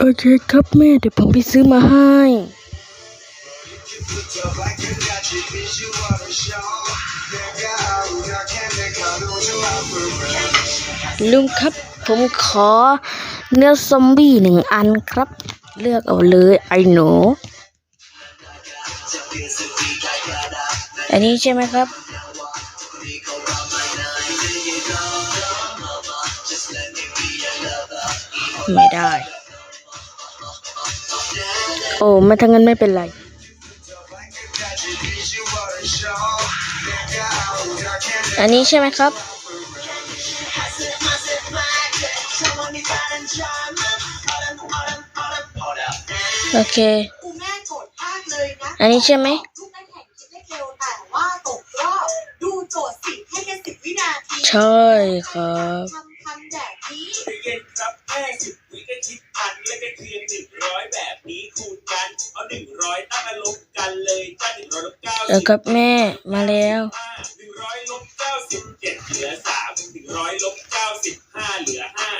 โอเคครับแม่เดี๋ยวผมไปซื้อมาให้ลุงครับผมขอเนื้อซอมบี้หนึ่งอันครับ เลือกเอาเลยไอ้หนูอันนี้ใช่ไหมครับ ไม่ได้ โอ้ไม่ทั้งนั้นไม่เป็นไร อันนี้ใช่ไหมครับ โอเค อันนี้ใช่ไหมเลขเร็วแต่ว่าตกรอบดูโจทย์สิให้แค่สิบวินาทีใช่ครับ เอาหนึ่งร้อยตั้งมาลบกันเลยจ้าหนึ่งร้อยลบเก้าเออครับแม่มาแล้วหนึ่งร้อยลบเก้าสิบเจ็ดเหลือสามหนึ่งร้อยลบเก้าสิบห้าเหลือห้า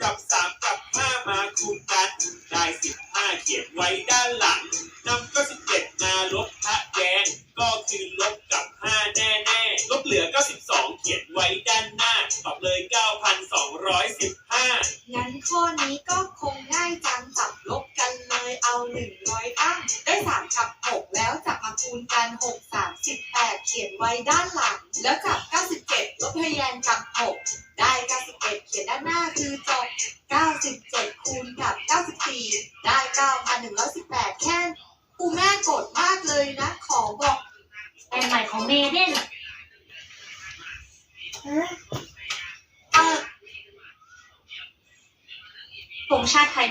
กับสามกับห้ามาคูณกัน ได้สิบห้าเขียนไว้ด้านหลังนำก็สิบเจ็ดมาลบพระแดงก็คือลบกับห้าแน่แน่ๆลบเหลือเก้าสิบสองเขียนไว้ด้านหน้าตอบเลยเก้าพันสองร้อยสิบห้างั้นข้อนี้ก็คงง่ายจังจับลบกันเล ยเอาหนึ่งร้อยตั้งได้สามกับหกแล้วจับมาคูณกันหกสามสิบแปดเขียนไว้ด้านหลัง แล้วจับเก้าสิบเจ็ดลบทะแยงกับหกได้เก้าสิบเอ็ดเขียนด้านหน้าคือจบเก้าสิบเจ็ดคูณกับเก้าสิบสี่ได้เก้าพันหนึ่งร้อยสิบแปดแค่กูแม่โกรธมากเลยนะ ขอบอกแฟนใหม่ของเมเดนเออธงชาติไทย